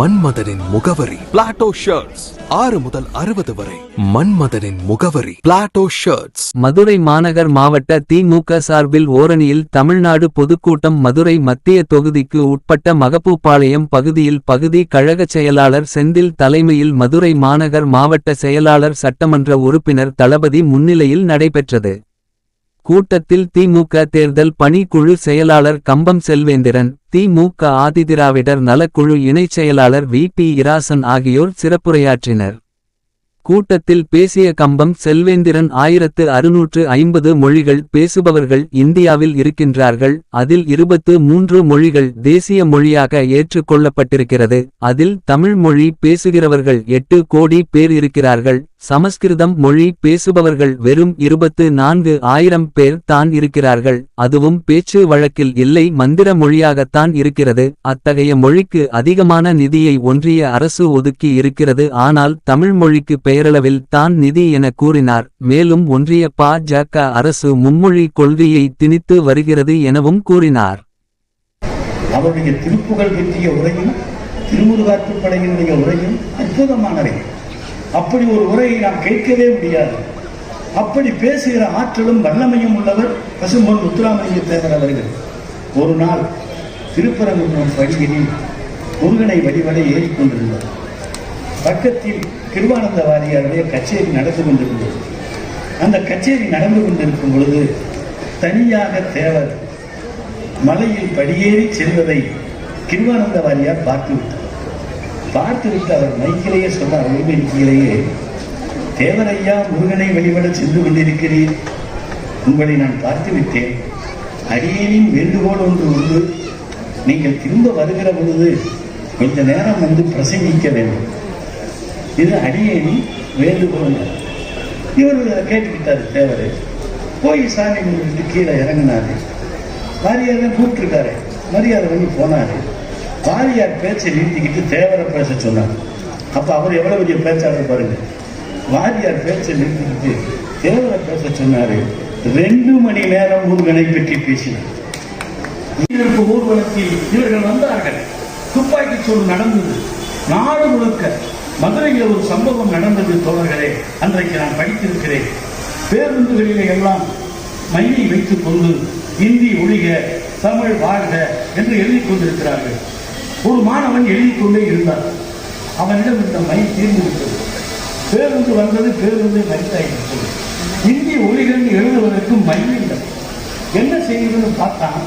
மன்மதனின் முகவரி. Plato shirts ஆறு முதல் அறுபது வரை. மன்மதனின் முகவரி. பிளாட்டோ ஷர்ட்ஸ் மதுரை மாநகர் மாவட்ட திமுக சார்பில் ஓரணியில் தமிழ்நாடு பொதுக்கூட்டம் மதுரை மத்திய தொகுதிக்கு உட்பட்ட மகப்பூப்பாளையம் பகுதியில் பகுதி கழகச் செயலாளர் செந்தில் தலைமையில் மதுரை மாநகர் மாவட்ட செயலாளர் சட்டமன்ற உறுப்பினர் தளபதி முன்னிலையில் நடைபெற்றது. கூட்டத்தில் திமுக தேர்தல் பணிக்குழு செயலாளர் கம்பம் செல்வேந்திரன் திமுக ஆதிதிராவிடர் நலக்குழு இணைச் செயலாளர் வி பி இராசன் ஆகியோர் சிறப்புரையாற்றினர். கூட்டத்தில் பேசிய கம்பம் செல்வேந்திரன் ஆயிரத்து அறுநூற்று ஐம்பது மொழிகள் பேசுபவர்கள் இந்தியாவில் இருக்கின்றார்கள். அதில் இருபத்து மூன்று மொழிகள் தேசிய மொழியாக ஏற்றுக்கொள்ளப்பட்டிருக்கிறது. அதில் தமிழ் மொழி பேசுகிறவர்கள் எட்டு கோடி பேர் இருக்கிறார்கள். சமஸ்கிருதம் மொழி பேசுபவர்கள் வெறும் இருபத்து நான்கு ஆயிரம் பேர் தான் இருக்கிறார்கள். அதுவும் பேச்சு வழக்கில் இல்லை மந்திர மொழியாகத்தான் இருக்கிறது. அத்தகைய மொழிக்கு அதிகமான நிதியை ஒன்றிய அரசு ஒதுக்கி இருக்கிறது. ஆனால் தமிழ் மொழிக்கு பெயரளவில் தான் நிதி என கூறினார். மேலும் ஒன்றிய பாஜக அரசு மும்மொழி கொள்கையை திணித்து வருகிறது எனவும் கூறினார். அவருடைய திருப்புகள் பற்றிய உரையும் திருமுருகாற்று படையினுடைய உரையும் அற்புதமானவை. அப்படி ஒரு உரையை நாம் கேட்கவே முடியாது. அப்படி பேசுகிற ஆற்றலும் வல்லமையும் உள்ளவர் பசும்பொன் முத்துராமலிங்க தேவர் அவர்கள். ஒரு நாள் திருப்பரங்குன்றம் படிகளில் முருகனை வழிவடை ஏறிக்கொண்டிருந்தார் பக்கத்தில் கிருவானந்த வாரியாருடைய கச்சேரி நடந்து கொண்டிருந்தது. அந்த கச்சேரி நடந்து கொண்டிருக்கும் பொழுது தனியாக தேவர் மலையில் படியேறி செல்வதை கிருவானந்த வாரியார் பார்த்து விட்டார் பார்த்துவிட்டு அவர் மைக்கிலேயே சொன்னார் உரிமையிலேயே தேவரையா முருகனை வழிபட சென்று கொண்டிருக்கிறீர். உங்களை நான் பார்த்து விட்டேன் அடியேனின் வேண்டுகோள் ஒன்று உண்டு. நீங்கள் திரும்ப வருகிற பொழுது கொஞ்ச நேரம் வந்து பிரசங்கிக்க வேண்டும். இது அடியேனின் வேண்டுகோள். இவர் கேட்டுக்கிட்டாரு தேவர். போய் சாமி கும்பிட்டு கீழே இறங்கினாரு. வாரியார் தான் கூப்பிட்டுருக்காரு. மரியாதை பண்ணி போனாரு. வாரியார் பேச்சை நிறுத்திக்கிட்டு தேவரை பேச சொன்னார். அப்போ அவர் எவ்வளவு பெரிய பேச்சாளர் பாருங்க. வாரியார் பேச்சை நிறுத்திக்கிட்டு தேவரை பேச சொன்னாரு. ரெண்டு மணி நேரம் முருகனை பற்றி பேசினார். இதற்கு ஊர்வலத்தில் இவர்கள் வந்தார்கள். துப்பாக்கி சூடு நடந்தது. நாடு முழுக்க மதுரையில் ஒரு சம்பவம் நடந்தது தோழர்களே அன்றைக்கு நான் படித்திருக்கிறேன். பேருந்துகளிலே எல்லாம் மையை வைத்துக் கொண்டு இந்தி ஒழிக தமிழ் வாழ்க என்று எழுதிக் கொண்டிருக்கிறார்கள். ஒரு மாணவன் எழுதி கொண்டே இருந்தார் அவனிடம் இந்த மை தீர்ந்து விட்டது. பேருந்து வந்தது பேருந்து மறித்தாயிட்டது இந்தி ஒளிகள் எழுதுவதற்கு மை இல்லை. என்ன செய்யுதுன்னு பார்த்தான்.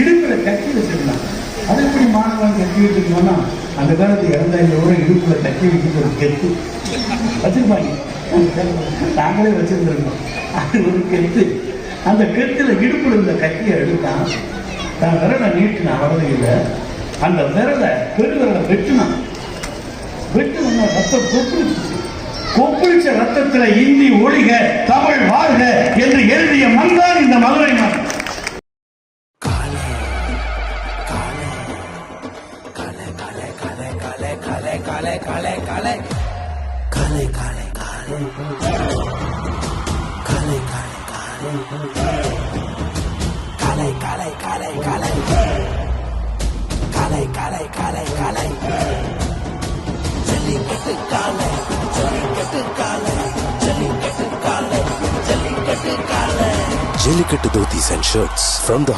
இடுப்பில் கட்டி வச்சிருந்தான் அது எப்படி மாணவன் கட்டி வச்சிருக்கோம்னா அந்த காலத்து இறந்தாயிரம் ரூபாய் இடுப்புல கட்டி வைக்கிறது ஒரு கெத்து. வச்சிருப்பாங்க. நாங்களே வச்சிருந்துருக்கோம். அது ஒரு கெத்து. அந்த கெத்துல இடுப்புல இருந்த கத்தியை எடுத்தான் தான் விரலை நீட்டினான் அவ்வளவு இல்லை. அந்த விரலை பெருவிரலை வெட்டினான் வெட்டினா ரத்தம் கொப்பளிச்சு கொப்பளிச்ச ரத்தத்துல இந்தி ஒழிக kale kale kale kale. Kale kale kale. Kale kale kale. Kale Kale, kale, kale, kale. Kale, kale, kale, kale. Jallikattu காலை ஜல்லிக்கட்டு காலை ஜல்லிக்கட்டு காலை ஜல்லிக்கட்டு காலை jallikattu dhotis and shirts from the